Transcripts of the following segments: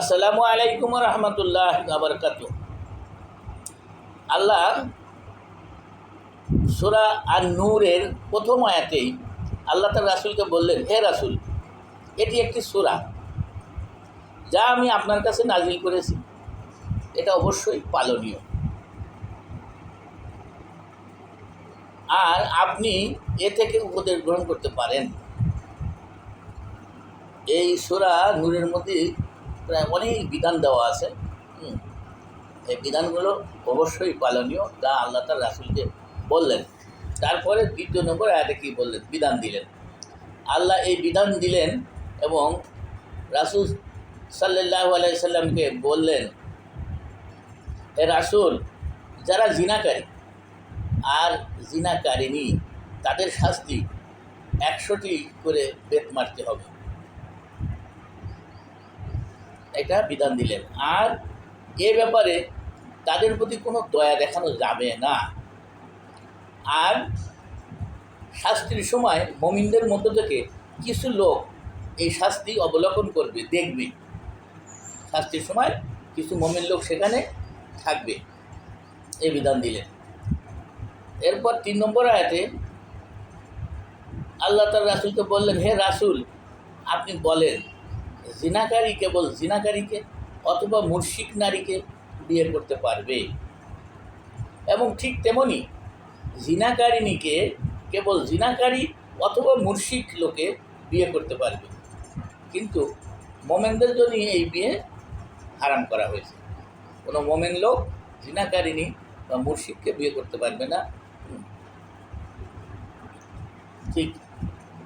আসসালামু আলাইকুম রহমতুল্লাহ আবরকাত আল্লাহ সুরা আর নূরের প্রথম আয়াতেই আল্লাহ তার রাসুলকে বললেন, হে রাসুল, এটি একটি সুরা যা আমি আপনার কাছে নাজিল করেছি। এটা অবশ্যই পালনীয়। আর আপনি এ থেকে উপদেশ গ্রহণ করতে পারেন। এই সুরা নূরের মধ্যে প্রায় অনেক বিধান দেওয়া আছে। এই বিধানগুলো অবশ্যই পালনীয়, যা আল্লাহ তার রাসুলকে বললেন। তারপরে দ্বিতীয় নম্বর আয়াতে কী বললেন? বিধান দিলেন। আল্লাহ এই বিধান দিলেন এবং রাসুল সাল্লাহ আলাইসাল্লামকে বললেন এ রাসুল, যারা জিনাকারী আর জিনাকারিনী, তাদের শাস্তি একশোটি করে বেত মারতে হবে। এটা বিধান দিলেন। আর এ ব্যাপারে তাদের প্রতি কোনো দয়া দেখানো যাবে না। আর শাস্তির সময় মমিনদের মধ্য থেকে কিছু লোক এই শাস্তি অবলোকন করবে, দেখবে। শাস্তির সময় কিছু মমিন লোক সেখানে থাকবে এই বিধান দিলেন। এরপর তিন নম্বর আয়াতে আল্লাহ তার রাসুলকে বললেন, হে রাসুল, আপনি বলেন জিনাকারী কেবল জিনাকারীকে অথবা মুর্শিক নারীকে বিয়ে করতে পারবে। এবং ঠিক তেমনি জিনাকারিনীকে কেবল জিনাকারী অথবা মুর্শিক লোকে বিয়ে করতে পারবে। কিন্তু মোমেনদের জন্য এই বিয়ে হারাম করা হয়েছে। কোনো মোমেন লোক জিনাকারিনী বা মুর্শিককে বিয়ে করতে পারবে না। ঠিক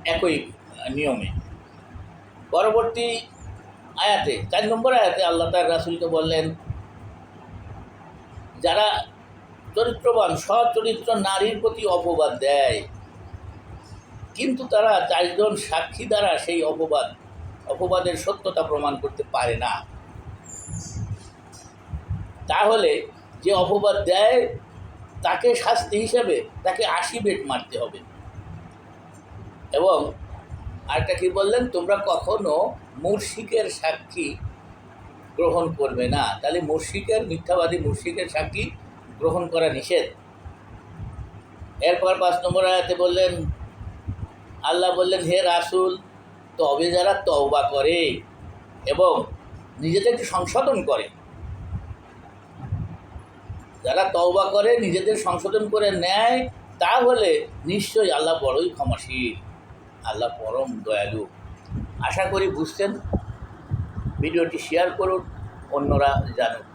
একই নিয়মে। পরবর্তী আয়াতে, চার নম্বর আয়াতে আল্লাহ তার রাসুলকে বললেন, যারা চরিত্রবান সচরিত্র নারীর প্রতি অপবাদ দেয়, কিন্তু তারা চারজন সাক্ষী দ্বারা সেই অপবাদ, অপবাদের সত্যতা প্রমাণ করতে পারে না। তাহলে যে অপবাদ দেয়, তাকে শাস্তি হিসেবে তাকে আশি বেট মারতে হবে। এবং আরেকটা কি বললেন? তোমরা কখনো মুর্শিকের সাক্ষী গ্রহণ করবে না। তাহলে মুর্শিকের মিথ্যাবাদী মুর্শিকের সাক্ষী গ্রহণ করা নিষেধ। এরপর পাঁচ নম্বর আয়াতে বললেন, আল্লাহ বললেন, হে রাসুল, তবে যারা তওবা করে এবং নিজেদেরকে সংশোধন করে, যারা তওবা করে, নিজেদের সংশোধন করে নেয়, তাহলে নিশ্চয়ই আল্লাহ বড়ই ক্ষমাশীল। আল্লাহ পরম দয়ালু। আশা করি বুঝতেন ভিডিওটি শেয়ার করুন অন্যরা জানুক।